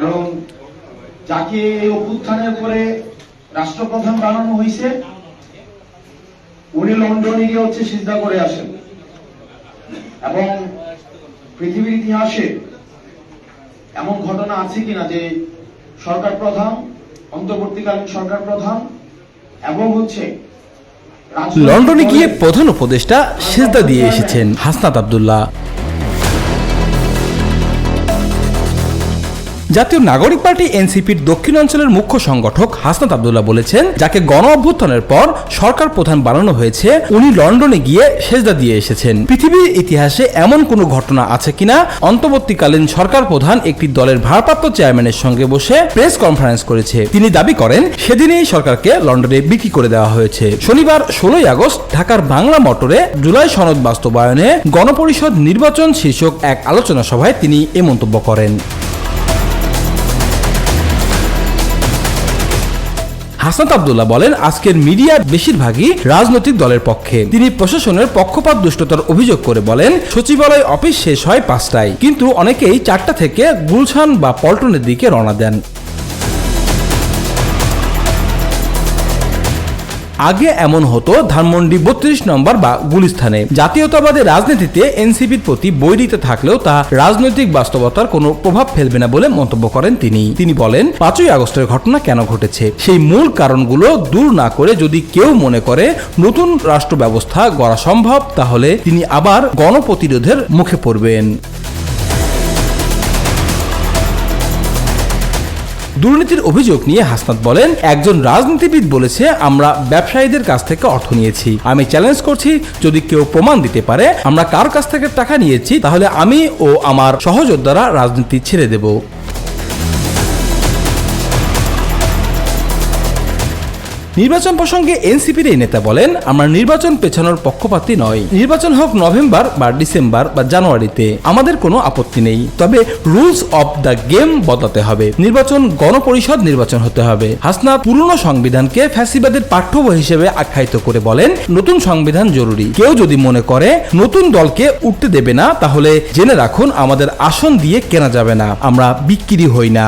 কারণ যাকে এই অভ্যুত্থানের পরে রাষ্ট্রপ্রধান বানানো হয়েছে উনি লন্ডনে গিয়ে হচ্ছে সিদ্ধা করে আসেন। এবং পৃথিবীর ইতিহাসে এমন ঘটনা আছে কিনা যে সরকার প্রধান অন্তর্বর্তীকালীন সরকার প্রধান এবং হচ্ছে লন্ডনে গিয়ে প্রধান উপদেষ্টা সেজদা দিয়ে এসেছেন হাসনাত আবদুল্লাহ। জাতীয় নাগরিক পার্টি এনসিপির দক্ষিণ অঞ্চলের মুখ্য সংগঠক হাসনাত আবদুল্লাহ বলেছেন, যাকে গণ অভ্যুত্থানের পর সরকার প্রধান বানানো হয়েছে, উনি লন্ডনে গিয়ে সেজদা দিয়ে এসেছেন। পৃথিবীর ইতিহাসে এমন কোনো ঘটনা আছে কিনা? অন্তর্বর্তীকালীন সরকার প্রধান একটি দলের ভারপ্রাপ্ত চেয়ারম্যানের সঙ্গে বসে প্রেস কনফারেন্স করেছে। তিনি দাবি করেন, সেদিনই সরকারকে লন্ডনে বিক্রি করে দেওয়া হয়েছে। শনিবার ষোলোই আগস্ট ঢাকার বাংলা মোটরে জুলাই সনদ বাস্তবায়নে গণপরিষদ নির্বাচন শীর্ষক এক আলোচনা সভায় তিনি এ মন্তব্য করেন। হাসনাত আবদুল্লাহ বলেন, আজকের মিডিয়া বেশিরভাগই রাজনৈতিক দলের পক্ষে। তিনি প্রশাসনের পক্ষপাত দুষ্টতার অভিযোগ করে বলেন, সচিবালয় অফিস শেষ হয় পাঁচটায়, কিন্তু অনেকেই চারটা থেকে গুলশান বা পল্টনের দিকে রওনা দেন। আগে এমন হতো ধানমন্ডি বত্রিশ নম্বর বা গুলিস্থানে। জাতীয়তাবাদী রাজনীতিতে এনসিপির প্রতি বৈরিতে থাকলেও তা রাজনৈতিক বাস্তবতার কোনো প্রভাব ফেলবে না বলে মন্তব্য করেন তিনি। তিনি বলেন, পাঁচই আগস্টের ঘটনা কেন ঘটেছে? সেই মূল কারণগুলো দূর না করে যদি কেউ মনে করে নতুন রাষ্ট্র ব্যবস্থা গড়া সম্ভব, তাহলে তিনি আবার গণপ্রতিরোধের মুখে পড়বেন। দুর্নীতির অভিযোগ নিয়ে হাসনাত বলেন, একজন রাজনীতিবিদ বলেছে, আমরা ব্যবসায়ীদের কাছ থেকে অর্থ নিয়েছি। আমি চ্যালেঞ্জ করছি, যদি কেউ প্রমাণ দিতে পারে, আমরা কার কাছ থেকে টাকা নিয়েছি, তাহলে আমি ও আমার সহযোদ্ধারা রাজনীতি ছেড়ে দেব। নির্বাচন প্রসঙ্গে এনসিপির এই নেতা বলেন, আমরা নির্বাচন পেছানোর পক্ষপাতী নয় নির্বাচন হোক নভেম্বর বা ডিসেম্বর বা জানুয়ারিতে, আমাদের কোনো আপত্তি নেই। তবে রুলস অফ দ্য গেম বদলাতে হবে। নির্বাচন গণপরিষদ নির্বাচন হতে হবে। হাসনাত পুরনো সংবিধানকে ফ্যাসিবাদের পাঠ্য হিসেবে আখ্যায়িত করে বলেন, নতুন সংবিধান জরুরি। কেউ যদি মনে করে, নতুন দলকে উঠতে দেবে না, তাহলে জেনে রাখুন আমাদের আসন দিয়ে কেনা যাবে না। আমরা বিক্রি হই না।